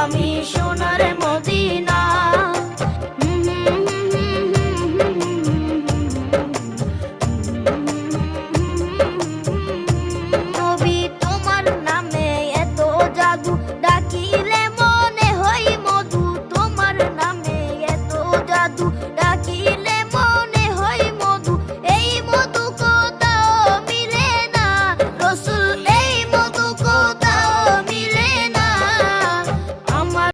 আমি সোনার মদিনা। ডাকিলে মনে হয় মধু। তোমার নামে এত জাদু